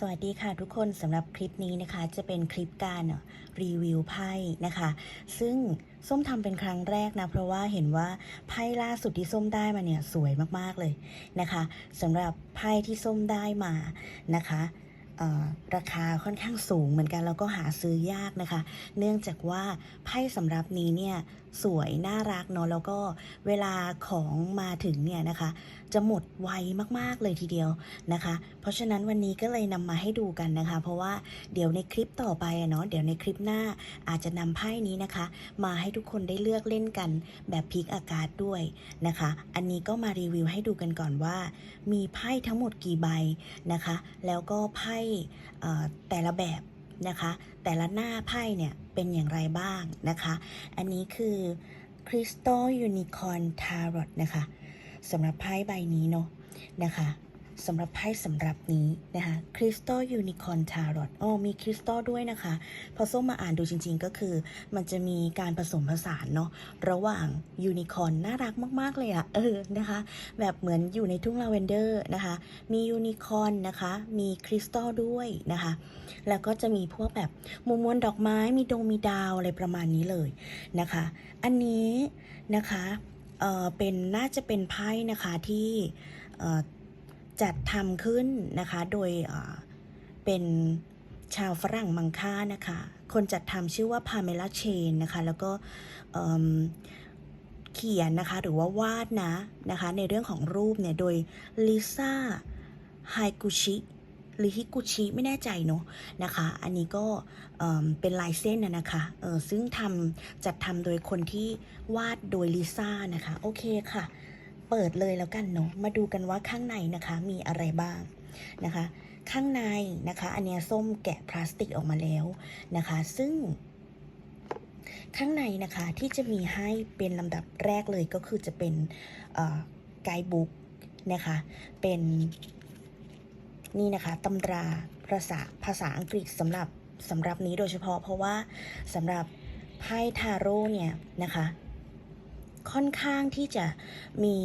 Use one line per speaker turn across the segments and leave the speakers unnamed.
สวัสดีค่ะทุกคนสำหรับคลิปนี้นะคะ จะเป็นคลิปการรีวิวไพ่นะคะ ซึ่งส้มทำเป็นครั้งแรกนะ เพราะว่าเห็นว่าไพ่ล่าสุดที่ส้มได้มาเนี่ยสวยมากๆเลยนะคะสำหรับไพ่ที่ส้มได้มานะคะราคาค่อนข้างสูงเหมือนกันแล้วก็หาซื้อยากนะคะ เนื่องจากว่าไพ่สำหรับนี้เนี่ยสวยน่ารักเนาะแล้วก็เวลาของมาถึงเนี่ยนะคะ จะหมดไวมากๆเลยทีเดียวนะคะ เพราะฉะนั้นวันนี้ก็เลยนำมาให้ดูกันนะคะ เพราะว่าเดี๋ยวในคลิปต่อไปอะเนาะเดี๋ยวในคลิปหน้าอาจจะนำไพ่นี้นะคะ มาให้ทุกคนได้เลือกเล่นกันแบบพลิกอากาศด้วยนะคะ อันนี้ก็มารีวิวให้ดูกันก่อนว่า มีไพ่ทั้งหมดกี่ใบนะคะ แล้วก็ไพ่แต่ละแบบ นะคะ แต่ละหน้าไพ่เนี่ยเป็นอย่างไรบ้างนะคะ อันนี้คือ Crystal Unicorn Tarot นะคะสำหรับไพ่ใบนี้เนาะนะคะ สำหรับไพ่สำหรับนี้นะคะ Crystal Unicorn Tarot อ๋อมีคริสตัลด้วยนะคะ พอส้มมาอ่านดูจริงๆ ก็คือ มันจะมีการผสมผสานเนาะระหว่างยูนิคอร์นน่ารักมากๆเลยอะเออนะคะ แบบเหมือนอยู่ในทุ่งลาเวนเดอร์นะคะ มียูนิคอร์นนะคะ มีคริสตัลด้วยนะคะ แล้วก็จะมีพวกแบบมวลมวลดอกไม้มีดงมีดาวอะไรประมาณนี้เลยนะคะ อันนี้นะคะเออเป็นน่าจะเป็นไพ่นะคะที่เออ จัดทำขึ้นนะคะโดยเป็นชาวฝรั่งมังค่านะคะ คนจัดทำชื่อว่าพาเมล่าเชนนะคะ แล้วก็เขียนนะคะหรือว่าวาดนะนะคะในเรื่องของรูปเนี่ยโดยลิซ่าไฮกุชิหรือฮิกุชิไม่แน่ใจเนอะนะคะ อันนี้ก็เเป็นลายเส้นนะนะคะเออซึ่งทำจัดทำโดยคนที่วาดโดยลิซ่านะคะ โอเคค่ะ เปิดเลยแล้วกันเนาะมาดูกันว่าข้างในนะคะมีอะไรบ้างนะคะ ข้างในนะคะ อันเนี้ยส้มแกะพลาสติกออกมาแล้วนะคะ ซึ่ง ข้างในนะคะที่จะมีให้เป็นลำดับแรกเลยก็คือจะเป็นไกด์บุ๊กนะคะเป็นนี่นะคะตำราภาษาภาษาอังกฤษสำหรับสำหรับนี้โดยเฉพาะเพราะว่าสำหรับไพ่ทาโร่เนี่ยนะคะ ค่อนข้างที่จะมี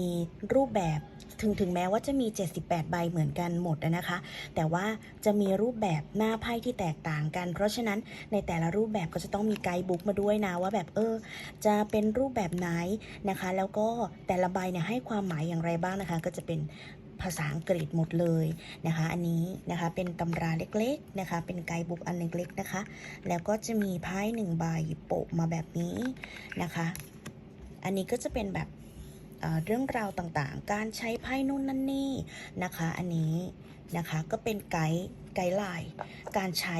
รูปแบบถึงถึงแม้ว่าจะมี 78 ใบเหมือนกันหมดนะคะ แต่ว่าจะมีรูปแบบหน้าไพ่ที่แตกต่างกัน เพราะฉะนั้นในแต่ละรูปแบบก็จะต้องมีไกด์บุ๊กมาด้วยนะว่าแบบเออ จะเป็นรูปแบบไหนนะคะ แล้วก็แต่ละใบเนี่ยให้ความหมายอย่างไรบ้างนะคะ ก็จะเป็นภาษาอังกฤษหมดเลยนะคะ อันนี้นะคะเป็นตำราเล็กๆนะคะ เป็นไกด์บุ๊กอันเล็กๆนะคะ แล้วก็จะมีไพ่หนึ่งใบโปะมาแบบนี้นะคะ อันนี้ก็จะเป็นแบบเเรื่องราวต่างๆ การใช้ไพ่นู่นนั่นนี่นะคะ อันนี้นะคะก็เป็นไกด์ไกด์ไลน์การใช้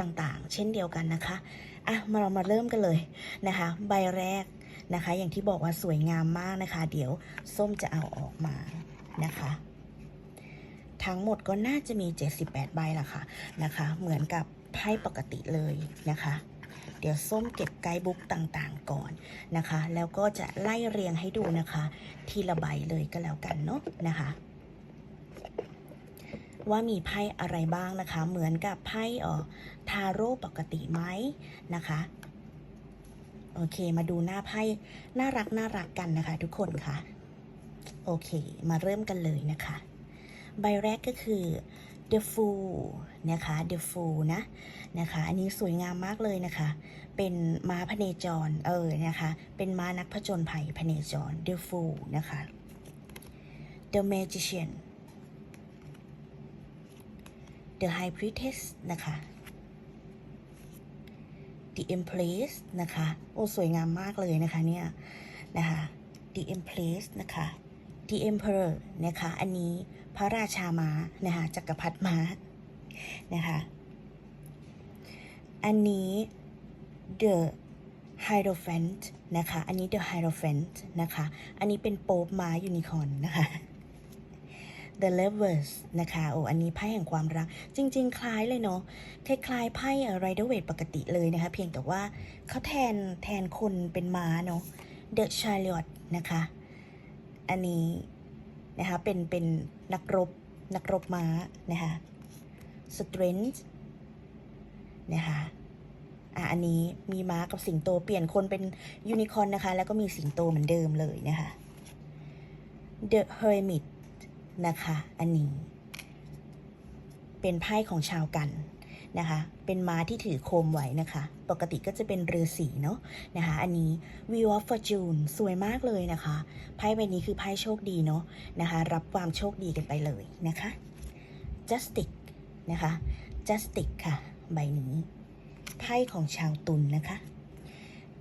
ต่างๆ เช่นเดียวกันนะคะอะมาเรามาเริ่มกันเลยนะคะ ใบแรกนะคะ อย่างที่บอกว่าสวยงามมากนะคะ เดี๋ยวส้มจะเอาออกมานะคะ ทั้งหมดก็น่าจะมี 78 ใบละค่ะนะคะ เหมือนกับไพ่ปกติเลยนะคะ เดี๋ยวส้มเก็บไกด์บุ๊กต่างๆก่อนนะคะ แล้วก็จะไล่เรียงให้ดูนะคะ ทีละใบเลยก็แล้วกันเนาะนะคะ ว่ามีไพ่อะไรบ้างนะคะ เหมือนกับไพ่ออทาโร่ปกติไหมนะคะโอเค มาดูหน้าไพ่น่ารักน่ารักกันนะคะ ทุกคนค่ะ โอเค มาเริ่มกันเลยนะคะ ใบแรกก็คือ The Fool นะคะ The Fool นะนะคะอันนี้สวยงามมากเลยนะคะ เป็นม้าพเนจรเออนะคะ เป็นม้านักผจญภัยพเนจร The Fool นะคะ The Magician The High Priestess นะคะ The Empress นะคะ โอ้ สวยงามมากเลยนะคะเนี่ยนะคะ The Empress นะคะ The Emperor นะคะ อันนี้พระราชาม้านะคะจักรพรรดิม้านะคะอันนี้ The Hierophant นะคะ อันนี้ The Hierophant นะคะ อันนี้เป็นโป๊ปม้ายูนิคอร์นนะคะ The Lovers นะคะโอ้อันนี้ไพ่แห่งความรัก จริง ๆ คล้ายเลยเนาะคล้ายๆไพ่ไรเดอร์เวทปกติเลยนะคะ เพียงแต่ว่าเขาแทนแทนคนเป็นม้าเนาะ The Chariot นะคะ อันนี้นะคะเป็นเป็นนักรบนักรบม้านะคะ Strength นะคะอะอันนี้มีม้ากับสิงโตเปลี่ยนคนเป็นยูนิคอนนะคะ แล้วก็มีสิงโตเหมือนเดิมเลยนะคะ The Hermit นะคะ อันนี้ เป็นไพ่ของชาวกัน นะคะ เป็นม้าที่ถือโคมไว้นะคะ ปกติก็จะเป็นเรือสีเนาะนะคะ อันนี้ Wheel of Fortune สวยมากเลยนะคะ ไพ่ใบนี้คือไพ่โชคดีเนาะนะคะ รับความโชคดีกันไปเลยนะคะ Justice นะคะ Justice ค่ะ ใบนี้ไพ่ของชาวตุลนนะคะ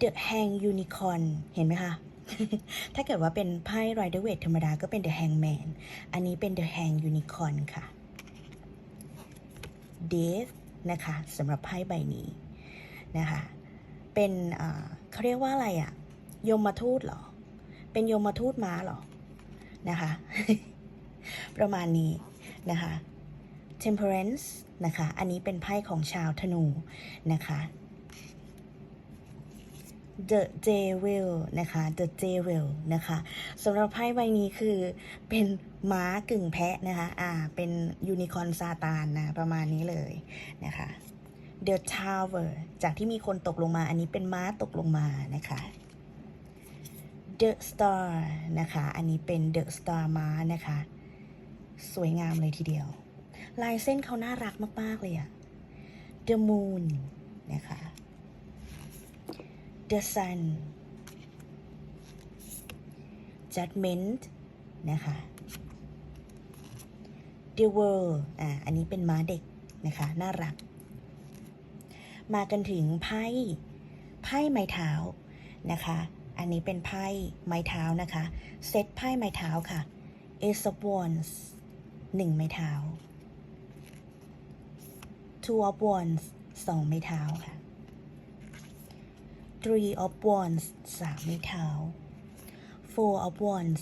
The Hang Unicorn เห็นไหมคะถ้าเกิดว่าเป็นไพ่ Rider Waite ธรรมดาก็เป็น The Hangman อันนี้เป็น The Hang Unicorn ค่ะ Death นะคะสำหรับไพ่ใบนี้นะคะเป็นเขาเรียกว่าอะไรอะยมมาทูตเหรอ เป็นยมมาทูตม้าเหรอนะคะประมาณนี้นะคะ Temperance นะคะ อันนี้เป็นไพ่ของชาวธนูนะคะ The Devil นะคะ The Devil นะคะสำหรับไพ่ใบนี้คือเป็นม้ากึ่งแพะนะคะ อ่า เป็นยูนิคอนซาตานนะ ประมาณนี้เลยนะคะ The Tower จากที่มีคนตกลงมา อันนี้เป็นม้าตกลงมานะคะ The Star นะคะ อันนี้เป็น The Star ม้านะคะ สวยงามเลยทีเดียว ลายเส้นเขาน่ารักมาก ๆ เลยอะ The Moon นะคะ The Sun Judgment นะคะ The World อ่าอันนี้เป็นม้าเด็กนะคะ น่ารัก มากันถึงไพ่ ไพ่ไม้เท้านะคะ อันนี้เป็นไพ่ไม้เท้านะคะ เซตไพ่ไม้เท้าค่ะ Ace of Wands หนึ่งไม้เท้า Two of Wands สองไม้เท้าค่ะ Three of Wands สามไม้เท้า Four of Wands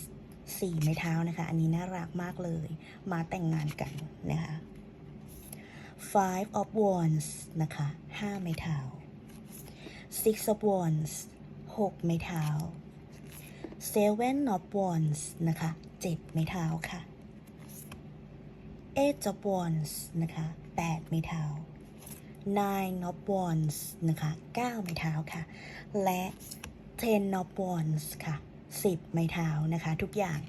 สี่ไม้เท้านะคะ อันนี้น่ารักมากเลย มาแต่งงานกันนะคะ Five of Wands นะคะห้าไม้เท้า Six of Wands หกไม้เท้า Seven of Wands นะคะเจ็ดไม้เท้าค่ะ Eight of Wands นะคะแปดไม้เท้า Nine of Wands นะคะเก้าไม้เท้าค่ะ และ Ten of Wands ค่ะสิบไม้เท้านะคะ ทุกอย่าง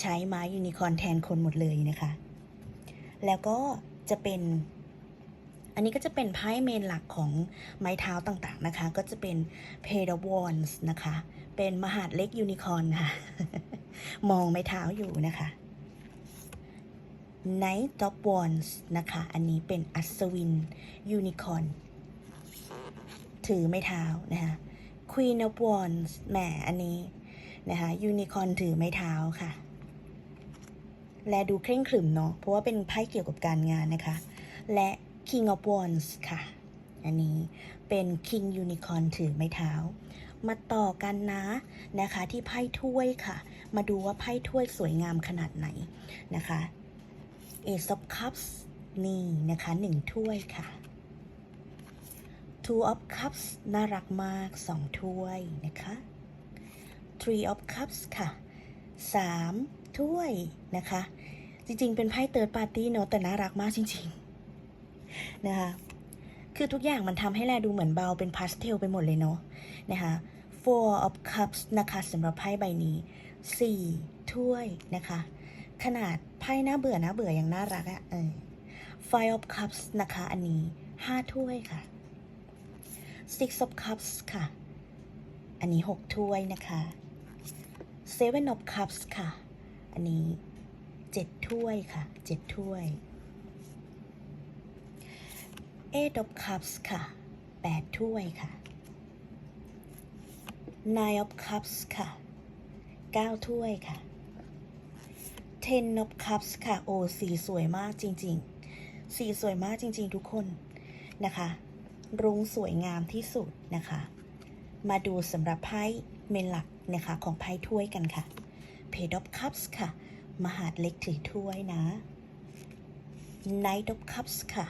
ใช้ไม้ยูนิคอร์นแทนคนหมดเลยนะคะ แล้วก็จะเป็น อันนี้ก็จะเป็นไพ่เมนหลักของไม้เท้าต่างๆนะคะ ก็จะเป็น p a d of Wands นะคะ เป็นมหาดเล็กยูนิคอร์นค่ะ มองไม้เท้าอยู่นะคะ Knight of Wands นะคะ อันนี้เป็นอัศวินยูนิคอร์นถือไม้เท้านะคะ Queen of Wands แหมอันนี้นะคะยูนิคอร์นถือไม้เท้าค่ะ และดูเคร่งขรึมเนาะเพราะว่าเป็นไพ่เกี่ยวกับการงานนะคะ และ King of Wands ค่ะ อันนี้เป็น King Unicorn ถือไม้เท้า มาต่อกันนะนะคะที่ไพ่ถ้วยค่ะ มาดูว่าไพ่ถ้วยสวยงามขนาดไหนนะคะ Ace of Cups นี่นะคะหนึ่งถ้วยค่ะ Two of Cups น่ารักมากสองถ้วยนะคะ Three of Cups ค่ะสามถ้วยนะคะ จริงๆ เป็นไพ่เติร์ดปาร์ตี้เนอะแต่น่ารักมากจริงๆนะคะ คือทุกอย่างมันทำให้แลดูเหมือนเบาเป็นพาสเทลไปหมดเลยเนาะนะคะ Four of Cups นะคะสำหรับไพ่ใบนี้สี่ถ้วยนะคะ ขนาดไพ่น่าเบื่อน่าเบื่อยังน่ารักอะเออ Five of Cups นะคะ อันนี้ห้าถ้วยค่ะ Six of Cups ค่ะ อันนี้หกถ้วยนะคะ Seven of Cups ค่ะ อันนี้เจ็ดถ้วยค่ะเจ็ดถ้วย Eight of Cups ค่ะแปดถ้วยค่ะ Nine of Cups ค่ะเก้าถ้วยค่ะ Ten of Cups ค่ะ โอ้สีสวยมากจริง ๆ สีสวยมากจริง ๆ ทุกคนนะคะ รุ้งสวยงามที่สุดนะคะ มาดูสำหรับไพ่เมนหลักนะคะของไพ่ถ้วยกันค่ะ Page of Cups ค่ะ มหาดเล็กถือถ้วยนะ Knight of Cups ค่ะ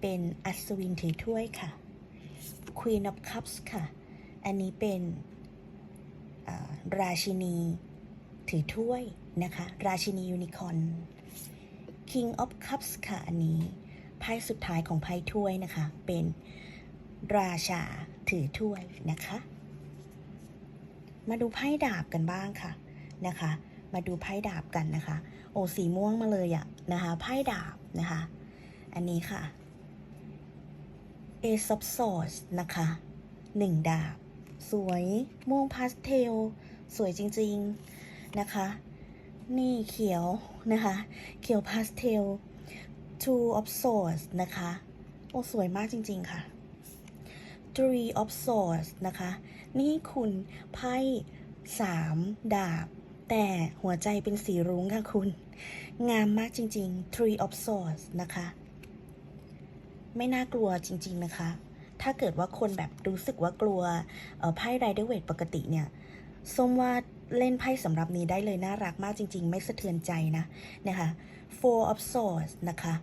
เป็นอัศวินถือถ้วยค่ะ Queen of Cups ค่ะ อันนี้เป็นราชินีถือถ้วย นะคะ ราชินียูนิคอน King of Cups ค่ะ อันนี้ไพ่สุดท้ายของไพ่ถ้วยนะคะ เป็นราชาถือถ้วยนะคะ มาดูไพ่ดาบกันบ้างค่ะนะคะ มาดูไพ่ดาบกันนะคะ โอ้สีม่วงมาเลยอะนะคะไพ่ดาบนะคะ อันนี้ค่ะ Ace of Swords นะคะหนึ่งดาบ สวยม่วงพาสเทล สวยจริง ๆ นะคะ นี่เขียวนะคะ เขียวพาสเทล Two of Swords นะคะ โอ้สวยมากจริง ๆ ค่ะ Three of Swords นะคะ นี่คุณไพ่สามดาบ แต่หัวใจเป็นสีรุ้งค่ะคุณ งามมากจริง ๆ Three of Swords นะคะ ไม่น่ากลัวจริง ๆ นะคะ ถ้าเกิดว่าคนแบบรู้สึกว่ากลัวไพ่ไรเดอร์เวทปกติเนี่ยส้มว่า เล่นไพ่สำหรับนี้ได้เลยน่ารักมากจริง ๆ ไม่สะเทือนใจนะนะคะ Four of Swords นะคะ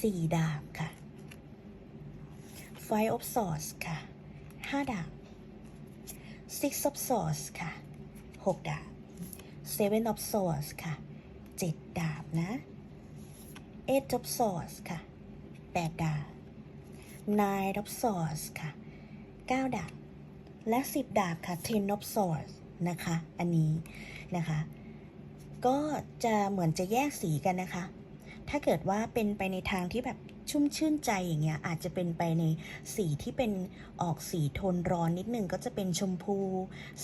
สี่ดาบค่ะ Five of Swords ค่ะห้าดาบ Six of Swords ค่ะหกดาบ Seven of Swords ค่ะเจ็ดดาบนะ Eight of Swords ค่ะแปดดาบ Nine of Swords ค่ะเก้าดาบ และ10ดาบค่ะ Ten of Swords นะคะ อันนี้นะคะ ก็จะเหมือนจะแยกสีกันนะคะ ถ้าเกิดว่าเป็นไปในทางที่แบบชุ่มชื่นใจอย่างเงี้ยอาจจะเป็นไปในสีที่เป็นออกสีโทนร้อนนิดนึงก็จะเป็นชมพู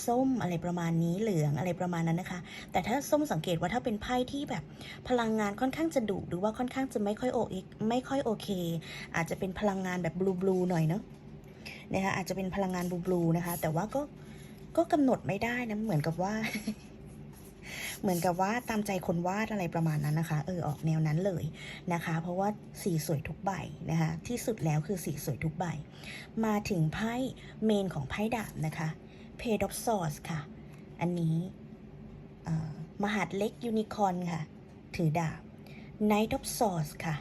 ส้มอะไรประมาณนี้เหลืองอะไรประมาณนั้นนะคะ แต่ถ้าส้มสังเกตว่าถ้าเป็นไพ่ที่แบบพลังงานค่อนข้างจะดุหรือว่าค่อนข้างจะไม่ค่อยโอไม่ค่อยโอเค อาจจะเป็นพลังงานแบบบลูบลูหน่อยเนาะนะคะอาจจะเป็นพลังงานบลูบลูนะคะ แต่ว่าก็ ก็กำหนดไม่ได้นะ เหมือนกับว่า เหมือนกับว่าตามใจคนวาดอะไรประมาณนั้นนะคะ เออออกแนวนั้นเลยนะคะ เพราะว่าสีสวยทุกใบนะคะ ที่สุดแล้วคือสีสวยทุกใบ มาถึงไพ่เมนของไพ่ดาบนะคะ Page of Swords ค่ะ อันนี้มหาดเล็กยูนิคอนค่ะ ถือดาบ Knight of Swords ค่ะ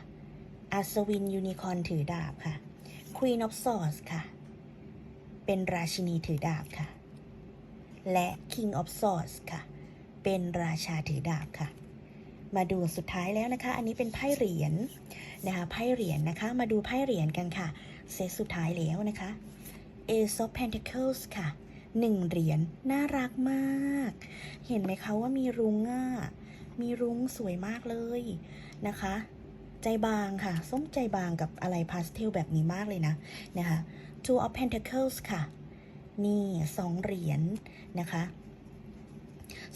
อัศวินยูนิคอนถือดาบค่ะ Queen of Swords ค่ะ เป็นราชินีถือดาบค่ะ และ King of Swords ค่ะ เป็นราชาถือดาบค่ะ มาดูสุดท้ายแล้วนะคะ อันนี้เป็นไพ่เหรียญนะคะ ไพ่เหรียญนะคะ มาดูไพ่เหรียญกันค่ะ เซตสุดท้ายแล้วนะคะ Ace of Pentacles ค่ะหนึ่งเหรียญน่ารักมาก เห็นไหมคะว่ามีรุ้งอะ มีรุ้งสวยมากเลยนะคะ ใจบางค่ะ ส้มใจบางกับอะไรพาสเทลแบบนี้มากเลยนะนะคะ Two of Pentacles ค่ะ นี่สองเหรียญนะคะ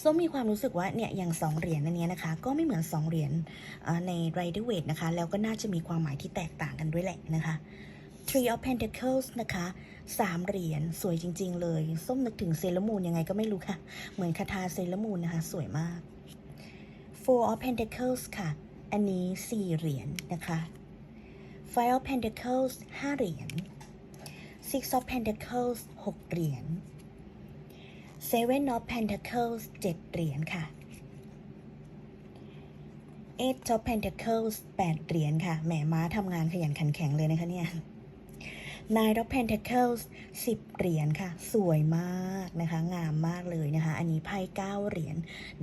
ส้มมีความรู้สึกว่าเนี่ยอย่างสองเหรียญอันนี้นะคะ ก็ไม่เหมือนสองเหรียญใน Rider Waite นะคะ แล้วก็น่าจะมีความหมายที่แตกต่างกันด้วยแหละนะคะ Three of Pentacles นะคะสามเหรียญสวยจริง ๆ เลย ส้มนึกถึงเซเลมูนยังไงก็ไม่รู้ค่ะ เหมือนคาถาเซเลมูนนะคะ สวยมาก Four of Pentacles ค่ะ อันนี้สี่เหรียญนะคะ Five of Pentacles ห้าเหรียญ Six of Pentacles หกเหรียญ Seven of Pentacles เจ็ดเหรียญค่ะ Eight of Pentacles แปดเหรียญค่ะ แหมม้าทำงานขยันขันแข็งเลยนะคะเนี่ย Nine of Pentacles สิบเหรียญค่ะ สวยมากนะคะ งามมากเลยนะคะ อันนี้ไพ่เก้าเหรียญ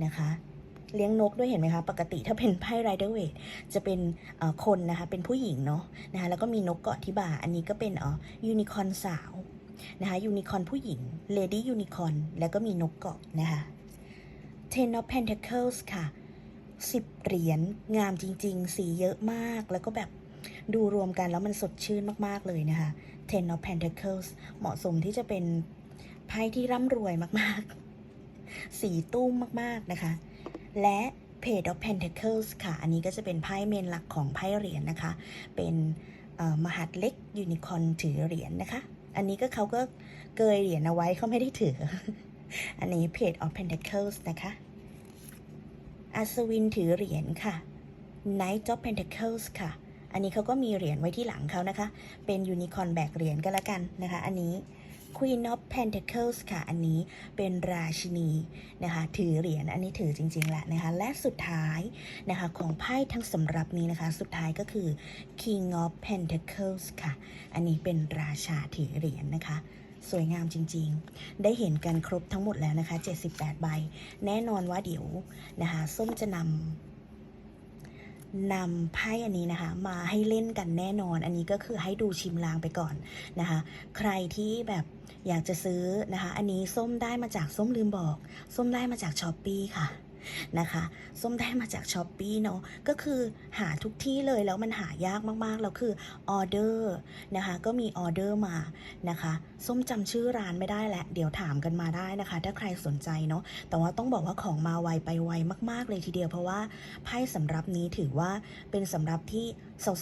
นะคะ เลี้ยงนกด้วยเห็นไหมคะ ปกติถ้าเป็นไพ่ไรเดอร์เวทจะเป็นคนนะคะ เป็นผู้หญิงเนาะนะคะแล้วก็มีนกเกาะที่บ่า อันนี้ก็เป็นอ่อยูนิคอนสาวนะคะยูนิคอนผู้หญิงเลดี้ยูนิคอนแล้วก็มีนกเกาะนะคะ Ten of Pentacles ค่ะสิบเหรียญงามจริง ๆ สีเยอะมากแล้วก็แบบดูรวมกันแล้วมันสดชื่นมากๆเลยนะคะ Ten of Pentacles เหมาะสมที่จะเป็นไพ่ที่ร่ำรวยมากๆ สีตุ้มมากๆนะคะ และ Page of Pentacles ค่ะ อันนี้ก็จะเป็นไพ่เมนหลักของไพ่เหรียญนะคะ เป็นมหาดเล็กยูนิคอนถือเหรียญนะคะ อันนี้ก็เขาก็เกยเหรียญเอาไว้เขาไม่ได้ถือ อันนี้ Page of Pentacles นะคะ อัศวินถือเหรียญค่ะ Knight of Pentacles ค่ะ อันนี้เขาก็มีเหรียญไว้ที่หลังเขานะคะ เป็นยูนิคอนแบกเหรียญก็แล้วกันนะคะ อันนี้ Queen of Pentacles ค่ะ อันนี้เป็นราชินีนะคะ ถือเหรียญ อันนี้ถือจริงๆแหละนะคะ และสุดท้ายนะคะของไพ่ทั้งสำรับนี้นะคะ สุดท้ายก็คือ King of Pentacles ค่ะ อันนี้เป็นราชาถือเหรียญนะคะสวยงามจริงๆ ได้เห็นกันครบทั้งหมดแล้วนะคะ 78 ใบ แน่นอนว่าเดี๋ยวนะคะ ส้มจะนำ นำไพ่อันนี้นะคะ มาให้เล่นกันแน่นอน อันนี้ก็คือให้ดูชิมลางไปก่อนนะคะ ใครที่แบบอยากจะซื้อนะคะ อันนี้ส้มได้มาจากส้มลืมบอก ส้มได้มาจากช้อปปีค่ะ นะคะส้มได้มาจากช้อปปีเนาะก็คือหาทุกที่เลยแล้วมันหายากมากๆแล้วคือออเดอร์นะคะก็มีออเดอร์มานะคะส้มจำชื่อร้านไม่ได้แหละ เดี๋ยวถามกันมาได้นะคะ ถ้าใครสนใจเนาะแต่ว่าต้องบอกว่าของมาไวไปไวมาก ๆ เลยทีเดียวเพราะว่าไพ่สำรับนี้ถือว่าเป็นสำรับที่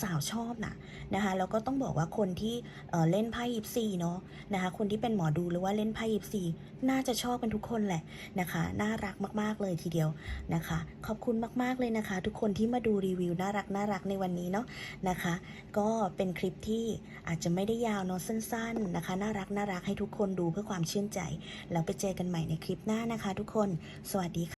สาวๆชอบนะนะคะแล้วก็ต้องบอกว่าคนที่เเล่นไพ่ยิปซีเนาะนะคะคนที่เป็นหมอดูหรือว่าเล่นไพ่ยิปซีน่าจะชอบกันทุกคนแหละนะคะ น่ารักมากๆเลยทีเดียวยวนะคะ ขอบคุณมากๆเลยนะคะ ทุกคนที่มาดูรีวิวน่ารักน่ารักในวันนี้เนาะนะคะ ก็เป็นคลิปที่อาจจะไม่ได้ยาวเนาะสั้น ๆนะคะ น่ารักน่ารักให้ทุกคนดูเพื่อความชื่นใจ แล้วไปเจอกันใหม่ในคลิปหน้านะคะ ทุกคน สวัสดีค่ะ